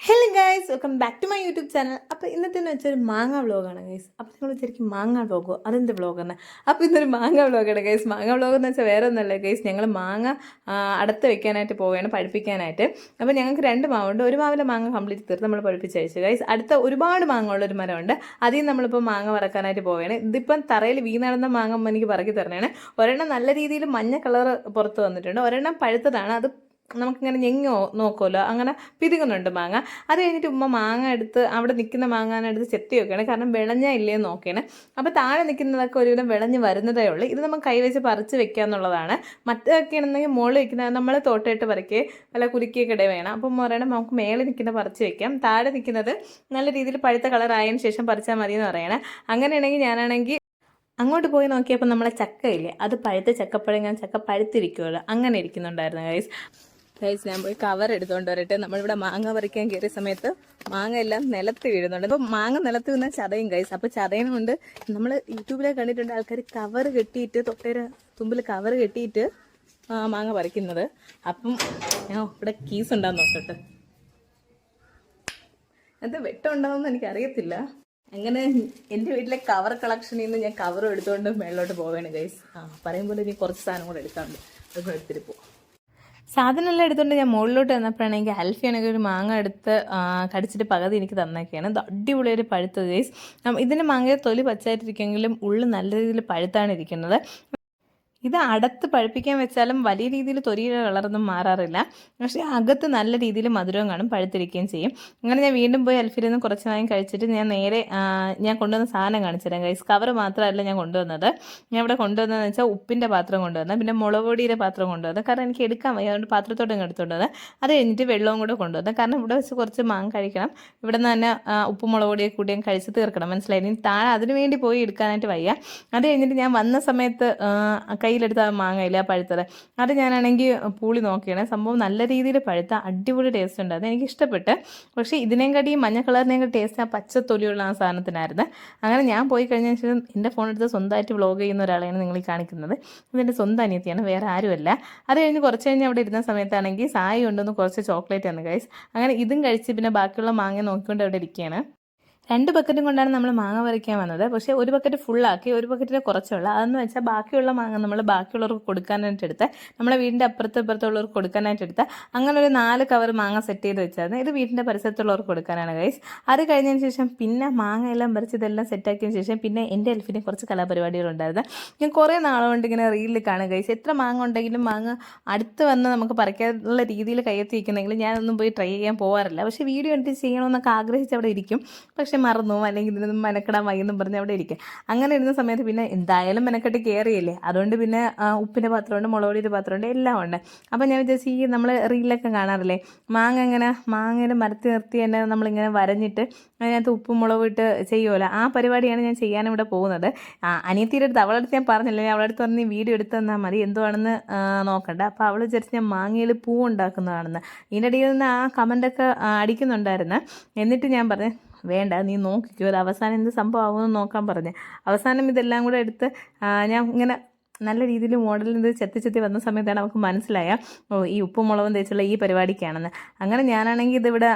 Hello guys welcome back to my YouTube channel അപ്പോൾ ഇന്നത്തെ എന്ന് വെച്ചാൽ മാങ്ങ വ്ളോഗാണ് ഗൈസ് അപ്പോൾ നിങ്ങൾ വിചാരിക്കും മാങ്ങ വ്ളോഗോ അതെന്ത് വ്ളോഗാണ് അപ്പോൾ ഇന്നൊരു മാങ്ങ വ്ളോഗാണ് ഗൈസ് മാങ്ങ വ്ളോഗ് എന്ന് വെച്ചാൽ വേറെ ഒന്നല്ല ഗൈസ് ഞങ്ങൾ മാങ്ങ അടുത്ത് വെക്കാനായിട്ട് പോവുകയാണ് പഴുപ്പിക്കാനായിട്ട് അപ്പോൾ ഞങ്ങൾക്ക് രണ്ട് മാവുണ്ട്. ഒരു മാവിലെ മാങ്ങ കംപ്ലീറ്റ് തീർത്ത് നമ്മൾ പഠിപ്പിച്ചയച്ചു ഗൈസ് അടുത്ത ഒരുപാട് മാങ്ങ ഉള്ളൊരു മരമുണ്ട്. അതിൽ നമ്മളിപ്പോൾ മാങ്ങ വറക്കാനായിട്ട് പോവുകയാണ്. ഇതിപ്പം തറയിൽ വീണടന്ന മാങ്ങ എനിക്ക് പറക്കി തരണേ ഒരെണ്ണം നല്ല രീതിയിൽ മഞ്ഞ കളർ പുറത്ത് വന്നിട്ടുണ്ട്. ഒരെണ്ണം പഴുത്തതാണ്. അത് നമുക്കിങ്ങനെ ഞെങ്ങോ നോക്കുമല്ലോ അങ്ങനെ പിതുങ്ങുന്നുണ്ട് മാങ്ങ. അത് കഴിഞ്ഞിട്ട് ഉമ്മ മാങ്ങ എടുത്ത് അവിടെ നിൽക്കുന്ന മാങ്ങാനെടുത്ത് ചെത്തി വെക്കുകയാണ് കാരണം വിളഞ്ഞ ഇല്ലയെന്ന് നോക്കുകയാണ്. അപ്പോൾ താഴെ നിൽക്കുന്നതൊക്കെ ഒരുവിധം വിളഞ്ഞ് വരുന്നതേ ഉള്ളൂ. ഇത് നമ്മൾ കൈവച്ച് പറിച്ച് വെക്കുക എന്നുള്ളതാണ്. മറ്റൊക്കെ ആണെന്നുണ്ടെങ്കിൽ മുകളിൽ വെക്കുന്നത് നമ്മൾ തോട്ടയിട്ട് പറിക്കുക അല്ല കുലുക്കിയൊക്കെ ഇടയിൽ വേണം. അപ്പം പറയണം നമുക്ക് മേളിൽ നിൽക്കുന്ന പറിച്ച് വെക്കാം. താഴെ നിൽക്കുന്നത് നല്ല രീതിയിൽ പഴുത്ത കളറായതിനു ശേഷം പറിച്ചാൽ മതി എന്ന് പറയണേ. അങ്ങനെയാണെങ്കിൽ ഞാനാണെങ്കിൽ അങ്ങോട്ട് പോയി നോക്കിയപ്പോൾ നമ്മളെ ചക്കയില്ലേ അത് പഴുത്ത ചക്കപ്പഴം ഞാൻ ചക്ക പഴുത്തിരിക്കുമല്ലോ അങ്ങനെ ഇരിക്കുന്നുണ്ടായിരുന്നു ഗൈസ് ഗൈസ് ഞാൻ പോയി കവർ എടുത്തുകൊണ്ട് വരട്ടെ. നമ്മളിവിടെ മാങ്ങ പറിക്കാൻ കയറിയ സമയത്ത് മാങ്ങ എല്ലാം നിലത്ത് വീഴുന്നുണ്ട്. അപ്പോൾ മാങ്ങ നിലത്ത് വീണാൽ ചതയും ഗൈസ് അപ്പോൾ ചതയുന്നുണ്ട് നമ്മൾ യൂട്യൂബിലെ കണ്ടിട്ടുണ്ട് ആൾക്കാർ കവർ കെട്ടിയിട്ട് തൊട്ടേര തുമ്പിൽ കവർ കെട്ടിയിട്ട് മാങ്ങ പറിക്കുന്നത്. അപ്പം ഞാൻ ഇവിടെ കീസ് ഉണ്ടാകുന്ന നോക്കട്ടെ. അത് വെട്ടമുണ്ടാവുമെന്ന് എനിക്കറിയത്തില്ല. അങ്ങനെ എന്റെ വീട്ടിലെ കവർ കളക്ഷനിൽ നിന്ന് ഞാൻ കവറും എടുത്തുകൊണ്ട് മേളിലോട്ട് പോവുകയാണ് ഗൈസ് ആ പറയുമ്പോൾ ഇനി കുറച്ച് സാധനം കൂടെ എടുക്കാറുണ്ട് അതൊക്കെ എടുത്തിട്ട് പോകും സാധനമെല്ലാം എടുത്തുകൊണ്ട് ഞാൻ മുകളിലോട്ട് വന്നപ്പോഴാണെങ്കിൽ അൽഫിയാണെങ്കിൽ ഒരു മാങ്ങ എടുത്ത് കടിച്ചിട്ട് പകുതി എനിക്ക് തന്നൊക്കെയാണ്. അടിപൊളി ഒരു പഴുത്ത ഗൈസ് ഇതിന്റെ മാങ്ങയുടെ തൊലി പച്ചായിട്ടിരിക്കുമെങ്കിലും ഉള്ളിൽ നല്ല രീതിയിൽ പഴുത്താണ് ഇരിക്കുന്നത്. ഇത് അടത്ത് പഴുപ്പിക്കാൻ വെച്ചാലും വലിയ രീതിയിൽ തൊലിയുടെ കളറൊന്നും മാറാറില്ല. പക്ഷേ അകത്ത് നല്ല രീതിയിൽ മധുരവും കാണും പഴുത്തിരിക്കുകയും ചെയ്യും. അങ്ങനെ ഞാൻ വീണ്ടും പോയി അൽഫിൽ നിന്ന് കുറച്ച് നായം കഴിച്ചിട്ട് ഞാൻ നേരെ ഞാൻ കൊണ്ടുവന്ന സാധനം കാണിച്ചു തരാം ഗൈസ് കവർ മാത്രമല്ല ഞാൻ കൊണ്ടുവന്നത്. ഞാൻ ഇവിടെ കൊണ്ടുവന്നതെന്ന് വെച്ചാൽ ഉപ്പിന്റെ പാത്രം കൊണ്ടുവന്നത് പിന്നെ മുളക് പൊടിയുടെ പാത്രം കൊണ്ടുവന്നത്. കാരണം എനിക്ക് എടുക്കാൻ വയ്യ അതുകൊണ്ട് പാത്രത്തോടെ എടുത്തുകൊണ്ടത് എടുത്തുകൊണ്ട് അത് കഴിഞ്ഞിട്ട് വെള്ളവും കൂടെ കൊണ്ടുവന്നത്. കാരണം ഇവിടെ വെച്ച് കുറച്ച് മാങ്ങ കഴിക്കണം. ഇവിടെ നിന്ന് തന്നെ ഉപ്പ് മുളക് പൊടിയൊക്കെ കൂടി ഞാൻ കഴിച്ച് തീർക്കണം. മനസ്സിലായി? ഇനി താഴെ അതിനു വേണ്ടി പോയി എടുക്കാനായിട്ട് വയ്യ. അത് കഴിഞ്ഞിട്ട് ഞാൻ വന്ന സമയത്ത് കയ്യിലെടുത്ത മാങ്ങയില്ല പഴുത്തത്. അത് ഞാനാണെങ്കിൽ പൂളി നോക്കിയാണ്. സംഭവം നല്ല രീതിയിൽ പഴുത്ത അടിപൊളി ടേസ്റ്റ് ഉണ്ട്. അത് എനിക്ക് ഇഷ്ടപ്പെട്ട് പക്ഷേ ഇതിനേം കാട്ടി ഈ മഞ്ഞ കളറിനേം കടി ടേസ്റ്റ് ആ പച്ച തൊലിയുള്ള ആ സാധനത്തിനായിരുന്നു. അങ്ങനെ ഞാൻ പോയി കഴിഞ്ഞ ശേഷം എന്റെ ഫോൺ എടുത്ത് സ്വന്തമായിട്ട് വ്ളോഗ് ചെയ്യുന്ന ഒരാളെയാണ് നിങ്ങൾ കാണിക്കുന്നത്. ഇതെന്റെ സ്വന്തം അനിയത്തിയാണ് വേറെ ആരുമല്ല. അത് കഴിഞ്ഞ് കുറച്ച് കഴിഞ്ഞ് അവിടെ ഇരുന്ന സമയത്താണെങ്കിൽ സായി കൊണ്ടുവന്ന് കുറച്ച് ചോക്ലേറ്റ് ആണ് ഗൈസ് അങ്ങനെ ഇതും കഴിച്ച് പിന്നെ ബാക്കിയുള്ള മാങ്ങ നോക്കിക്കൊണ്ട് അവിടെ ഇരിക്കുകയാണ്. രണ്ട് ബക്കറ്റും കൊണ്ടാണ് നമ്മൾ മാങ്ങ പറിക്കാൻ വന്നത്. പക്ഷേ ഒരു ബക്കറ്റ് ഫുള്ളാക്കി ഒരു ബക്കറ്റിൽ കുറച്ചുള്ള. അതെന്ന് വെച്ചാൽ ബാക്കിയുള്ള മാങ്ങ നമ്മൾ ബാക്കിയുള്ളവർക്ക് കൊടുക്കാനായിട്ട് എടുത്ത്. നമ്മളെ വീടിന്റെ അപ്പുറത്ത് ഇപ്പുറത്തുള്ളവർക്ക് കൊടുക്കാനായിട്ട് എടുത്ത്. അങ്ങനെ ഒരു നാല് കവർ മാങ്ങ സെറ്റ് ചെയ്ത് വെച്ചായിരുന്നു ഇത് വീടിന്റെ പരിസരത്തുള്ളവർക്ക് കൊടുക്കാനാണ് ഗൈസ് അത് കഴിഞ്ഞതിന് ശേഷം പിന്നെ മാങ്ങ എല്ലാം പറിച്ച് ഇതെല്ലാം സെറ്റാക്കിയതിന് ശേഷം പിന്നെ എന്റെ എൽഫിന് കുറച്ച് കലാപരിപാടികളുണ്ടായിരുന്നു ഞാൻ കുറേ നാളുകൊണ്ട് ഇങ്ങനെ റീലിൽ കാണുക ഗൈസ് എത്ര മാങ്ങ ഉണ്ടെങ്കിലും മാങ്ങ അടുത്ത് വന്ന് നമുക്ക് പറിക്കാനുള്ള രീതിയിൽ കയ്യെത്തി വയ്ക്കുന്നെങ്കിൽ ഞാനൊന്നും പോയി ട്രൈ ചെയ്യാൻ പോകാറില്ല പക്ഷേ വീഡിയോ എടുത്ത് ചെയ്യണമെന്നൊക്കെ ആഗ്രഹിച്ച് അവിടെ ഇരിക്കും. പക്ഷെ മറന്നു അല്ലെങ്കിൽ ഇതിനൊന്നും മെനക്കെടാൻ വൈകുന്നു പറഞ്ഞ് അവിടെ ഇരിക്കുക അങ്ങനെ ഇരുന്ന സമയത്ത് പിന്നെ എന്തായാലും മെനക്കെട്ട് കയറിയില്ലേ അതുകൊണ്ട് പിന്നെ ഉപ്പിന്റെ പാത്രമുണ്ട് മുളക് പൊടിയുടെ പാത്രമുണ്ട് എല്ലാം ഉണ്ട്. അപ്പോൾ ഞാൻ വിചാരിച്ചു ഈ നമ്മൾ റീലൊക്കെ കാണാറില്ലേ? മാങ്ങ ഇങ്ങനെ മാങ്ങയുടെ മരത്തി നിർത്തി തന്നെ നമ്മളിങ്ങനെ വരഞ്ഞിട്ട് അതിനകത്ത് ഉപ്പും മുളകും ഇട്ട് ചെയ്യുമല്ലോ ആ പരിപാടിയാണ് ഞാൻ ചെയ്യാൻ ഇവിടെ പോകുന്നത്. അനിയത്തിയുടെ അടുത്ത് അവളടുത്ത് ഞാൻ പറഞ്ഞില്ല അവളടുത്ത് പറഞ്ഞ് വീഡിയോ എടുത്ത് തന്നാൽ മതി. എന്തുവാണെന്ന് നോക്കണ്ട. അപ്പോൾ അവൾ വിചാരിച്ച് ഞാൻ മാങ്ങയിൽ പൂ ഉണ്ടാക്കുന്നതാണെന്ന്. ഇതിന്റെ ഇടയിൽ നിന്ന് ആ കമന്റൊക്കെ അടിക്കുന്നുണ്ടായിരുന്നു. എന്നിട്ട് ഞാൻ പറഞ്ഞു വേണ്ട നീ നോക്കിക്കോ അവസാനം എന്ത് സംഭവമാകുമെന്ന് നോക്കാൻ പറഞ്ഞു. അവസാനം ഇതെല്ലാം കൂടെ എടുത്ത് ഞാൻ ഇങ്ങനെ നല്ല രീതിയിൽ മോഡലിൽ ഇത് ചെത്തി ചെത്തി വന്ന സമയത്താണ് നമുക്ക് മനസ്സിലായ ഓ ഈ ഉപ്പും മുളകും തേച്ചുള്ള ഈ പരിപാടിക്കാണെന്ന്. അങ്ങനെ ഞാനാണെങ്കിൽ ഇതിവിടെ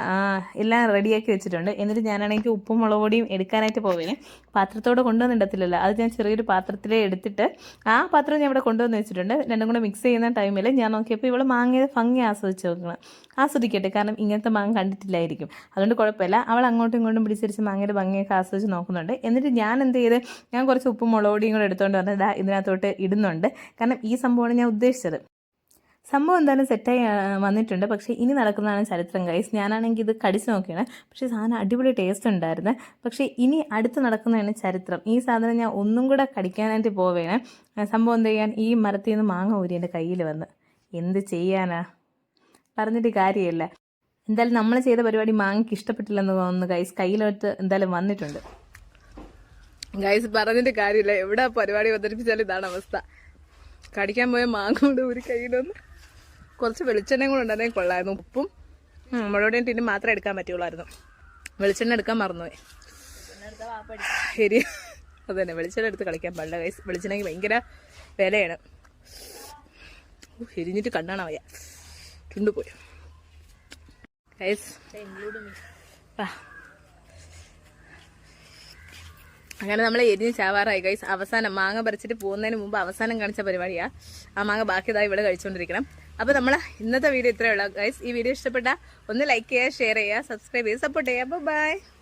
എല്ലാം റെഡിയാക്കി വെച്ചിട്ടുണ്ട്. എന്നിട്ട് ഞാനാണെങ്കിൽ ഉപ്പും മുളക് പൊടിയും എടുക്കാനായിട്ട് പോവേനെ. പാത്രത്തോടെ കൊണ്ടുവന്നിടത്തില്ലല്ലോ. അത് ഞാൻ ചെറിയൊരു പാത്രത്തിലേ എടുത്തിട്ട് ആ പാത്രം ഞാൻ ഇവിടെ കൊണ്ടുവന്ന് വെച്ചിട്ടുണ്ട്. രണ്ടും കൂടെ മിക്സ് ചെയ്യുന്ന ടൈമിൽ ഞാൻ നോക്കിയപ്പോൾ ഇവിടെ മാങ്ങ ഭംഗി ആസ്വദിച്ച് നോക്കണം. ആസ്വദിക്കട്ടെ കാരണം ഇങ്ങനത്തെ മാങ്ങ കണ്ടിട്ടില്ലായിരിക്കും. അതുകൊണ്ട് കുഴപ്പമില്ല. അവൾ അങ്ങോട്ടും ഇങ്ങോട്ടും പിടിച്ചിരിച്ച് മാങ്ങയുടെ ഭംഗിയൊക്കെ ആസ്വദിച്ച് നോക്കുന്നുണ്ട്. എന്നിട്ട് ഞാൻ എന്ത് ചെയ്ത് ഞാൻ കുറച്ച് ഉപ്പും മുളക് പൊടിയും കൂടെ എടുത്തുകൊണ്ട് വന്നത് ഇതിനകത്തോട്ട് ഇതിനകത്തോട്ട് ഇടുന്നുണ്ട്. കാരണം ഈ സംഭവമാണ് ഞാൻ ഉദ്ദേശിച്ചത്. സംഭവം എന്തായാലും സെറ്റായി വന്നിട്ടുണ്ട്. പക്ഷേ ഇനി നടക്കുന്നതാണ് ചരിത്രം ഗൈസ് ഞാനാണെങ്കിൽ ഇത് കടിച്ചു നോക്കിയാണ്. പക്ഷേ സാധനം അടിപൊളി ടേസ്റ്റ് ഉണ്ടായിരുന്നു. പക്ഷേ ഇനി അടുത്ത് നടക്കുന്നതാണ് ചരിത്രം. ഈ സാധനം ഞാൻ ഒന്നും കൂടെ കടിക്കാനായിട്ട് പോവേണ്. സംഭവം എന്ത് ചെയ്യാൻ? ഈ മരത്തിൽ നിന്ന് മാങ്ങ ഊരി എന്റെ കയ്യിൽ വന്ന്. എന്ത് ചെയ്യാനാ? പറഞ്ഞിട്ട് കാര്യമില്ല. എന്തായാലും നമ്മൾ ചെയ്ത പരിപാടി മാങ്ങയ്ക്ക് ഇഷ്ടപ്പെട്ടില്ലെന്ന് തോന്നുന്നു ഗൈസ് കയ്യിലോട്ട് എന്തായാലും വന്നിട്ടുണ്ട്. ഗൈസ് പറഞ്ഞിട്ട് കാര്യമില്ല. എവിടെ പരിപാടി അവതരിപ്പിച്ചാലും ഇതാണ് അവസ്ഥ. കടിക്കാൻ പോയ മാങ്ങ കൊണ്ട് ഒരു കയ്യിലൊന്ന് കുറച്ച് വെളിച്ചെണ്ണയും കൂടെ ഉണ്ടായിരുന്നെങ്കിൽ കൊള്ളായിരുന്നു. ഉപ്പും മുളകുടെയും ടിന്നും മാത്രമേ എടുക്കാൻ പറ്റുള്ളായിരുന്നു. വെളിച്ചെണ്ണ എടുക്കാൻ മറന്നുപോയി. ശരി. അത് തന്നെ വെളിച്ചെണ്ണ എടുത്ത് കളിക്കാൻ പാടില്ല ഗൈസ് വെളിച്ചെണ്ണയ്ക്ക് ഭയങ്കര വിലയാണ്. എരിഞ്ഞിട്ട് കണ്ണാണ് വയ്യ. ചുണ്ടുപോയി. ഗൈസ് അങ്ങനെ നമ്മൾ എരിഞ്ഞ് ചാവാറായി. ഗൈസ് അവസാനം മാങ്ങ പറിച്ചിട്ട് പോകുന്നതിന് മുമ്പ് അവസാനം കാണിച്ച പരിപാടിയാണ് ആ മാങ്ങ ബാക്കിയതായി ഇവിടെ കഴിച്ചുകൊണ്ടിരിക്കണം അപ്പോൾ നമ്മൾ ഇന്നത്തെ വീഡിയോ ഇത്രയുള്ള ഗൈസ് ഈ വീഡിയോ ഇഷ്ടപ്പെട്ട ഒന്ന് ലൈക്ക് ചെയ്യുക ഷെയർ ചെയ്യുക സബ്സ്ക്രൈബ് ചെയ്യുക സപ്പോർട്ട് ചെയ്യുക. അപ്പോൾ ബൈ